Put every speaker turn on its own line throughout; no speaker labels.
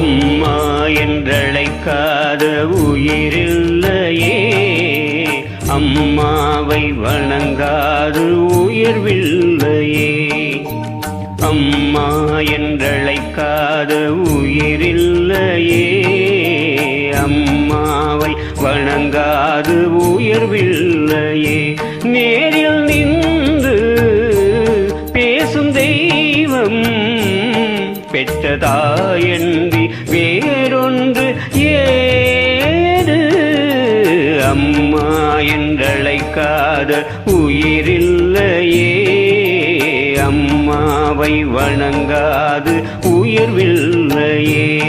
அம்மா என்றழைக்காத உயிரில்லையே. அம்மாவை வணங்காது உயர்வில்லையே. அம்மா என்றழைக்காத உயிரில்லையே. அம்மாவை வணங்காது உயர்வில்லையே. நேரில் நின்று பேசும் தெய்வம் பெற்றதா என்று என்றழைக்காத உயிரில்லையே. அம்மாவை வணங்காது உயர்வில்லையே.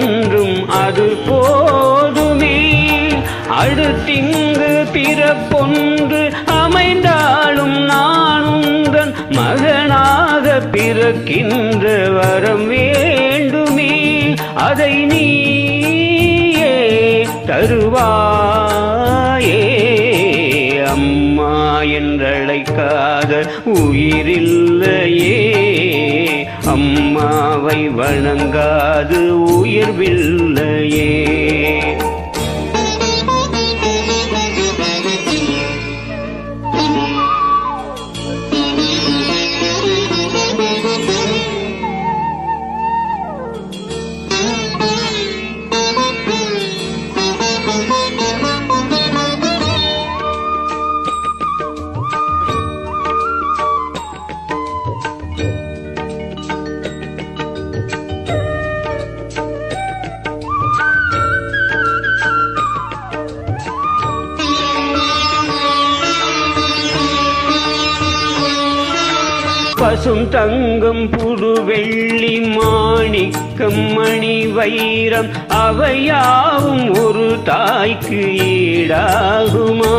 என்றும் அது போதுமே. அடுத்திங்கு பிறப்பொன்று அமைந்தாலும் நான் உந்தன் மகனாக பிறக்கின்ற வரம் வேண்டுமே. அதை நீயே தருவாயே. அம்மா என்றழைக்காத உயிரில்லையே. அம்மாவை வணங்காது உயர்வில்லையே. பசும் தங்கம் புது வெள்ளி மாணிக்கம் மணி வைரம் அவையாவும் ஒரு தாய்க்கு ஈடாகுமா?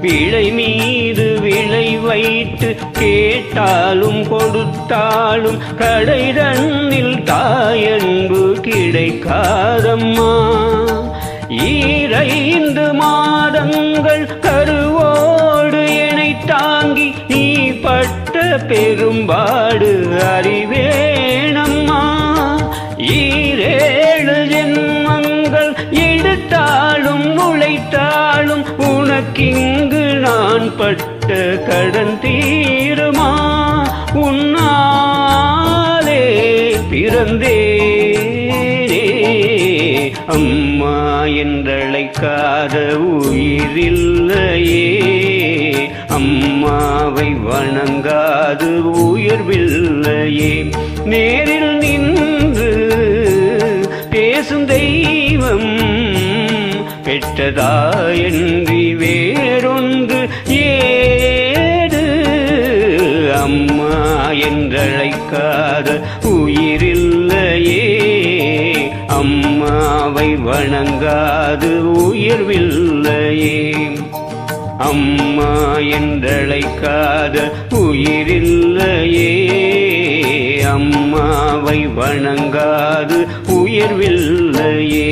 விளை மீது விளை வைத்து கேட்டாலும் கொடுத்தாலும் கடை தன்னில் தாயன்பு கிடைக்காதம்மா. ஈரைந்து மாதங்கள் பெரும்பாடு அறிவேணம்மா ஈரேழு ஜென்மங்கள் எடுத்தாலும் உழைத்தாலும் உனக்கிங்கு நான் பட்ட கடன் தீருமா. உன்னாலே பிறந்தே என்றழைக்காத உயிரில்லையே. அம்மாவை வணங்காது உயர்வில்லையே. நேரில் நின்று பேசும் தெய்வம் பெற்றதா என்று வணங்காது உயர்வில்லையே. அம்மா என்றழைக்காத உயிரில்லையே. அம்மாவை வணங்காது உயர்வில்லையே.